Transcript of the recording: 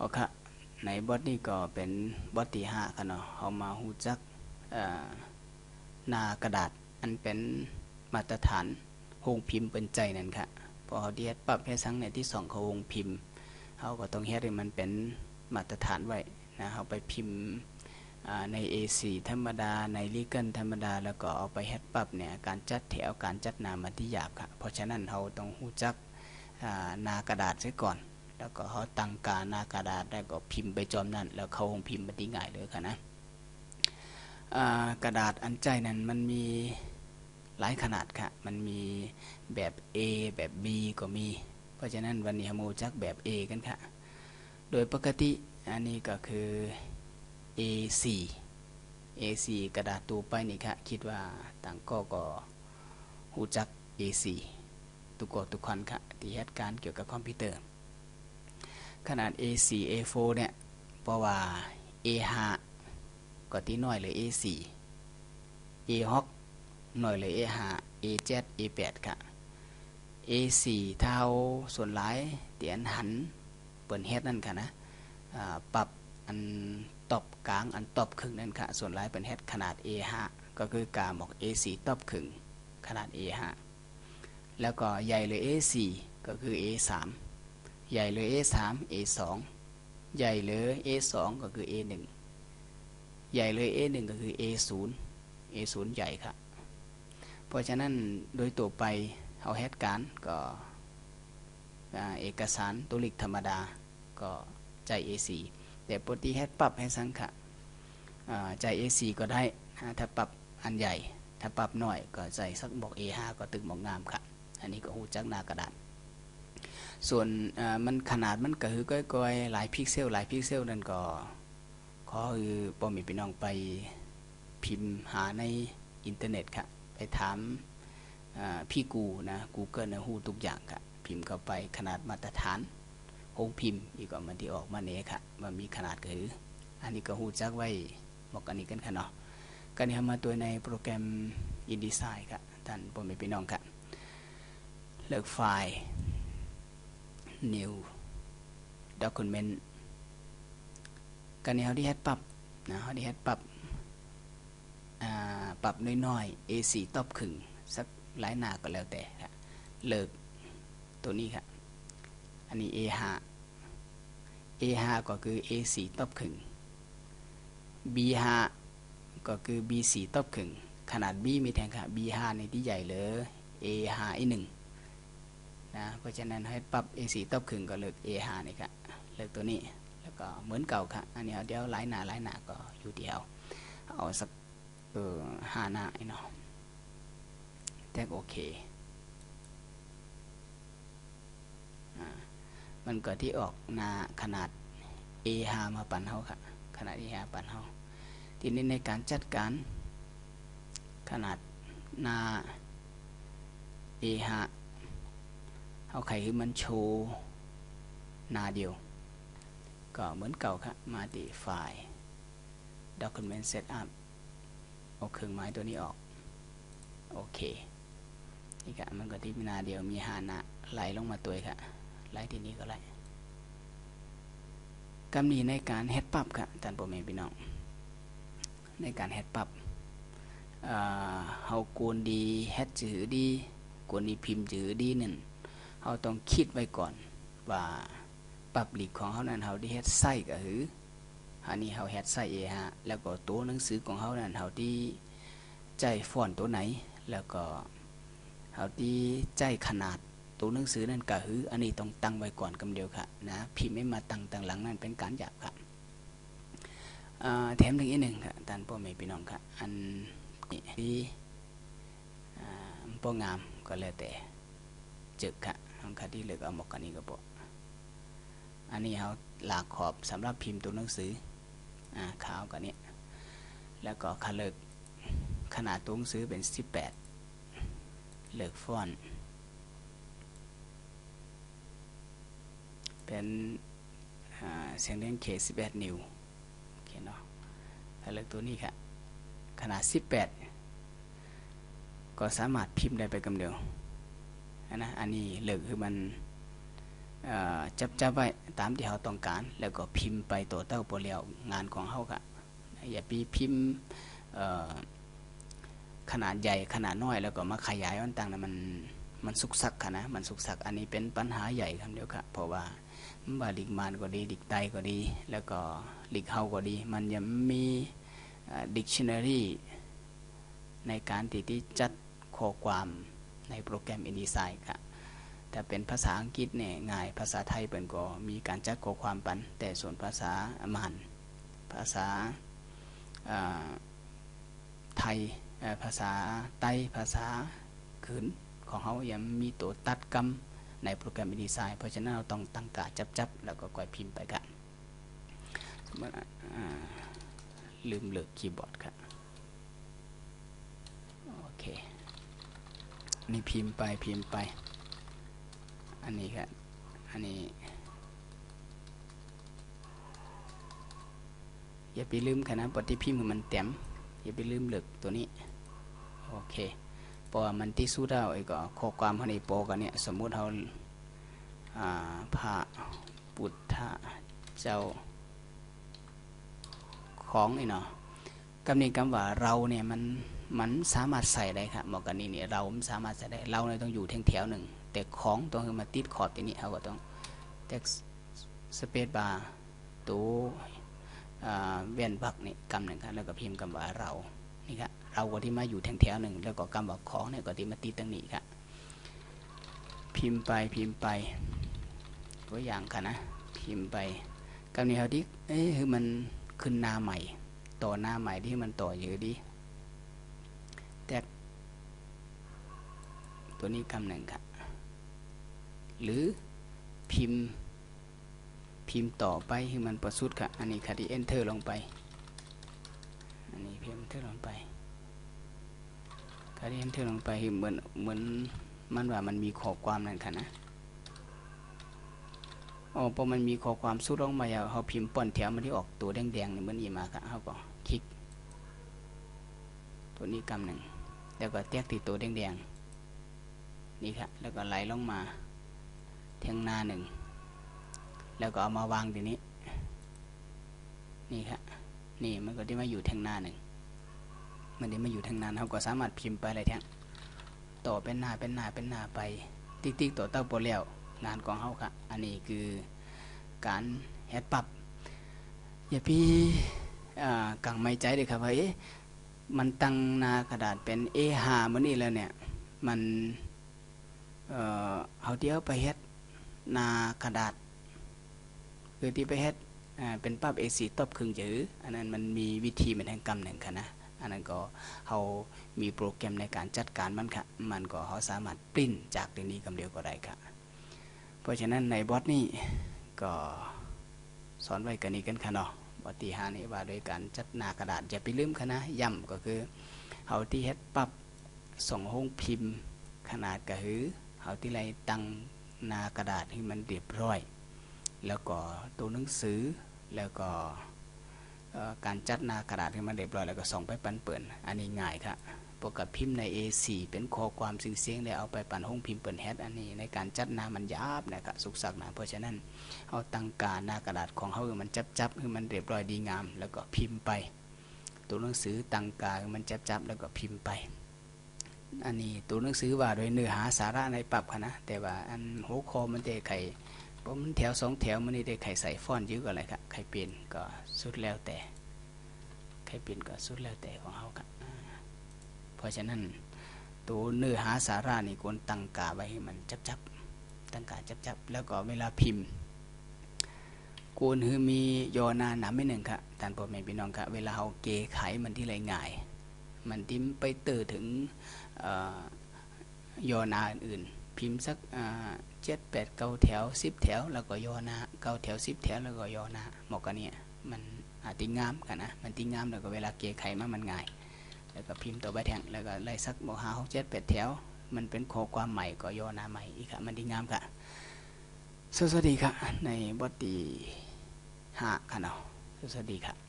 โอเคในบทนี้ก็เป็นบทที่ห้าค่ะเนาะเอามาหูจักหน้ากระดาษอันเป็นมาตรฐานโฮงพิมพ์เป็นใจนั่นค่ะพอเขาเดียดปรับให้สังในที่สองเขาวงพิมพ์เขาก็ต้องเฮ็ดให้มันเป็นมาตรฐานไว้นะเขาไปพิมพ์ใน A4 ธรรมดาในลีเกิลธรรมดา แล้วก็เอาไปเฮ็ดปรับเนี่ยการจัดแถวการจัดนามันที่หยาบค่ะเพราะฉะนั้นเราต้องหูจักหน้ากระดาษซะก่อน แล้วก็เขาตั้งกาหน้ากระดาษแล้วก็พิมพ์ไปจอมนั่น แล้วเขาคงพิมพ์มาดีง่ายเลยค่ะนะกระดาษอันใจนั้นมันมีหลายขนาดค่ะ มันมีแบบ A แบบ B ก็มี เพราะฉะนั้นวันนี้โมจักแบบ A กันค่ะ โดยปกติอันนี้ก็คือ A4 A4 กระดาษตัวไปนี่ค่ะ คิดว่าต่างก็ก็หูจัก A4 ตุกตุกคนค่ะที่เหตุการ์เกี่ยวกับคอมพิวเตอร์ ขนาด A4 A4 เนี่ยเพราะว่า A5 ก็ที่น้อยเลย A4 A6 หน่อยเลย A5 A7 A8 ค่ะ A4 เท่าส่วนหลายเตียนหันเปิดเฮ็ดนั่นค่ะนะปรับอันตบกลางอันตบครึ่งนั่นค่ะ ส่วนหลายเป็นเฮ็ดขนาด A5 ก็คือกาหมอก A4 ตบครึ่งขนาด A5 แล้วก็ใหญ่เลย A4 ก็คือ A3 ใหญ่เลย A3 A2 ใหญ่เลย A2 ก็คือ A1 ใหญ่เลย A1 ก็คือ A0 A0 ใหญ่ครับเพราะฉะนั้นโดยตัวไปเอาเหตุการก็เอกสารตัวลิกธรรมดาก็ใจ A4 แต่ปกติเฮ็ดปรับให้สังขะใจ A4 ก็ได้ถ้าปรับอันใหญ่ ถ้าปรับน้อยก็ใจสักบอก A5 ก็ตึกบอกงามค่ะอันนี้ก็หูจักหน้ากระดาษ ส่วนมันขนาดมันก็คือก้อยๆหลายพิกเซลหลายพิกเซลนั่นก็ขอคือปอมีพี่น้องไปพิมพ์หาในอินเทอร์เน็ตครับไปถามพี่กูนะ Google นะฮู้ทุกอย่างครับพิมพ์เข้าไปขนาดมาตรฐานโฮงพิมพ์อีกก็มันที่ออกมาเนี้ค่ะมันมีขนาดคืออันนี้ก็ฮู้จักไว้บอกอันนี้กันค่ะเนาะกันนี้มาตัวในโปรแกรม InDesign ครับท่านพ่อม่พี่น้องครับเลือกไฟล์ new document กันนี้เขาที่เฮ็ดปรับนะเขาที่เฮ็ดปรับปรับน้อยๆ A4 ตอบขึงสักหลายหน้าก็แล้วแต่ครับเลิกตัวนี้ครับอันนี้ A5 A5 ก็คือ A4 ตอบขึง B5 ก็คือ B4 ตอบขึง ขนาด B มีแทงค่ะ B5 ในที่ใหญ่เลย A5 อีหนึ่ง นะเพราะฉะนั้นให้ปรับ A4 ตอบขึงก็เลิก A5 นี่ครับเลิกตัวนี้แล้วก็เหมือนเก่าค่ะอันนี้เดี๋ยวหลายหน้าหลายหน้าก็อยู่เดียวเอาสักเออหาหน้าไอ้เนาะแท็กโอเคมันก็ที่ออกหน้าขนาด A5 มาปั่นเฮาค่ะขนาด A5 ปั่นเฮาทีนี้ในการจัดการขนาดหน้า A5 เอาไข่มันโชว์นาเดียว ก็เหมือนเก่าครับมาติไฟล์ document setup เอาเครื่องไม้ตัวนี้ออก โอเค นี่ค่ะมันก็ที่นาเดียวมีหานะไหลลงมาตัวค่ะไหลที่นี้ก็ไหลกำนีในการเฮ็ดปับค่ะท่านพ่อแม่พี่น้อง ในการเฮ็ดปับเฮากวนดีเฮ็ดจือดีกวนดีพิมพ์จือดีนั่น เฮาต้องคิดไว้ก่อนว่าปรับลีกของเฮานั้นเฮาได้เฮ็ดไส้ก็คืออันนี้เฮาแฮดใส่เอฮะแล้วก็ตัวหนังสือของเฮานั่นเฮาที่ใจฟอนตัวไหน แล้วก็เฮาที่ใจขนาดตัวหนังสือนั่นก็คืออันนี้ต้องตั้งไว้ก่อนกำเดียวค่ะนะพิมพ์ไม่มาตั้งตั้งหลังนั่นเป็นการหยาบค่ะแถมถึงอีกหนึ่งค่ะท่านพ่อแม่พี่น้องค่ะอันนี้ที่ป้องามก็แล้วแต่จึกค่ะ งคดีเลือกเอาหมกกันนี้ก็บอกอันนี้เขาหลากขอบสำหรับพิมพ์ตัวหนังสือขาวกับนี้แล้วก็คาเลิกขนาดตัวหนังสือเป็น18เลิกฟอนเป็นเสียงเล่นเค11นิ้วโอเคเนาะคาเลิกตัวนี้ค่ะขนาด18ก็สามารถพิมพ์ได้ไปกำเดียว นะอันนี้เลิกคือมันจับจับไว้ตามที่เราต้องการ แล้วก็พิมพ์ไปตัวเต้าโปรแล้วงานของเขาค่ะอย่าไปพิมพ์ขนาดใหญ่ขนาดน้อยแล้วก็มาขยายมันต่างนะมันมันสุกสักค่ะนะมันสุกสักอันนี้เป็นปัญหาใหญ่ครับเดียวค่ะเพราะว่าว่าลิกมานก็ดีลิกไตก็ดี แล้วก็ลิกเฮาก็ดี มันยังมีดิกชันนารีในการที่ที่จัดข้อความ ในโปรแกรม InDesign ค่ะแต่เป็นภาษาอังกฤษเนี่ยง่ายภาษาไทยเป็นก็มีการจัดข้อความปัน แต่ส่วนภาษาอมันภาษาไทยภาษาไต้ภาษาขืนของเขายังมีตัวตัดกรรมในโปรแกรมดีไซน์เพราะฉะนั้นเราต้องตั้งกาจับจับแล้วก็ก่อยพิมพ์ไปกันลืมเลือกคีย์บอร์ดครับโอเค นี่พิมพ์ไปพิมพ์ไป อันนี้ครับ อันนี้อย่าไปลืมคณะปฏิพิมพ์มันเต็มอย่าไปลืมเลือกตัวนี้ โอเคพอมันที่สู้ได้ไอ้ก็ข้อความภายในโปกันเนี่ย สมมุติเราพระปุถธะเจ้าของนี่เนาะกำนี้คำว่าเราเนี่ยมัน มันสามารถใส่ได้ครับบอกกันนี่เนี่ยเราสามารถใส่ได้เราเนี่ยต้องอยู่แถวแถวหนึ่งแต่ของต้องมาติดขอบตัวนี้เอาก็ต้องแท็กสเปซบาร์ตัวเวียนบักนี่กำหนึ่งครับแล้วก็พิมพ์คำว่าเรานี่ครับเราก็ที่มาอยู่แถวหนึ่งแล้วก็กำบอกของเนี่ยก็ที่มาตีตั้งนี้ครับพิมพ์ไปพิมพ์ไปตัวอย่างค่ะนะพิมพ์ไปกำนี้เขาดิเอ้คือมันขึ้นหน้าใหม่ ต่อหน้าใหม่ที่มันต่อเยอะดี แตกตัวนี้กำหนึ่งครับหรือพิมพ์ พิมพ์ต่อไปคือมันประสุดค่ะอันนี้ค่ะที่ enter ลงไป อันนี้พิมพ์ enter ลงไปการที่เอนลงไปเหมือนเหมือนมันว่ามันมีข้อความนั่นค่ะนะอ๋อพอมันมีข้อความสุดลงมาอย่าเขาพิมพ์ป้อนแถวมันที่ออกตัวแดงๆนี่เหมือนอีมาค่ะเขาก็คลิก ตัวนี้กำหนึ่ง แล้วก็แตกที่ตัวแดงๆนี่ค่ะแล้วก็ไหลลงมาแทงหน้าหนึ่งแล้วก็เอามาวางทีนี้ นี่ค่ะนี่มันก็ได้มาอยู่แทงหน้าหนึ่งมันได้มาอยู่ทางนั้นเขาก็สามารถพิมพ์ไปอะไรทั้งต่อเป็นหน้าเป็นหน้าเป็นหน้าไป ติ๊กติ๊กต่อเต้าโปรแล้วงานของเขาค่ะอันนี้คือการแฮดปรับอย่าพี่กังไม่ใจเลยครับว่าเอ๊ะ มันตั้งหน้ากระดาษเป็น A5 มันนี่แล้วเนี่ย มันเอ่อเอาเดียวไปเฮ็ดหน้ากระดาษ คือที่ไปเฮ็ดเป็นปั๊บ A4 ตบครึ่งจืออันนั้นมันมีวิธีเหมือนแห่งกรรมหนึ่งค่ะนะอันนั้นก็เขามีโปรแกรมในการจัดการมันค่ะ มันก็เขาสามารถปริ้นจากตัวนี้กำเดียวก็ได้ค่ะ เพราะฉะนั้นในบอทนี้ก็สอนไว้กันนี้กันค่ะเนาะ บทที่หานี่ว่าโดยการจัดหน้ากระดาษอย่าไปลืมคณะนะย่ำก็คือเฮาที่เฮ็ดปับส่งห้องพิมพ์ ขนาดกระหือเฮาที่ไรตั้งหน้ากระดาษให้มันเรียบร้อย แล้วก็ตัวหนังสือแล้วก็การจัดหน้ากระดาษให้มันเรียบร้อยแล้วก็ส่งไปปันเปิดอันนี้ง่ายครับ ปกติพิมพ์ใน A4 เป็นข้อความสิ่งเสียงแล้วเอาไปปั่นห้องพิมพ์เปิดแฮดอันนี้ในการจัดหน้ามันยาบนะครับสุกสักนะเพราะฉะนั้นเอาตั้งการหน้ากระดาษของเขาคือมันจับจับคือมันเรียบร้อยดีงาม แล้วก็พิมพ์ไป ตัวหนังสือตั้งการมันจับจับแล้วก็พิมพ์ไป อันนี้ตัวหนังสือว่าโดยเนื้อหาสาระในปรับค่ะนะแต่ว่าอันหัวข้อมันจะไข่ราะมันแถวสองแถวมันนี่ได้ไข่ใส่ฟอนเยอะกว่าอะไรครับไข่เปลี่ยนก็สุดแล้วแต่ไข่เปลี่ยนก็สุดแล้วแต่ของเขาครับ เพราะฉะนั้นตัวเนื้อหาสาระนี่ควรตั้งกาไว้ให้มันจับจับตั้งกาจับจับแล้วก็เวลาพิมพ์ควรคือมียอนาหนาไม่หนึ่งครับท่านพ่อแม่พี่น้องครับเวลาเขาเกไขมันที่ไรง่าย มันติ้มไปเติถึงยอนาอื่น พิมพ์สักเจ็ดแปดเก้าแถวสิบแถว แล้วก็ย่อหน้าเก้าแถวสิบแถวแล้วก็ย่อหน้าหมอกกันเนี่ยมันอาติงามกันนะมันติงามแล้วก็เวลาเกยไขมามันง่าย แล้วก็พิมพ์ตัวใบแทงแล้วก็ไล่สักบอกหาหกเจ็ดแปดแถว มันเป็นโคความใหม่ก็ย่อหน้าใหม่อีกค่ะมันดีงามค่ะสวัสดีค่ะ ในบทที่ห้าค่ะเนาะสวัสดีค่ะ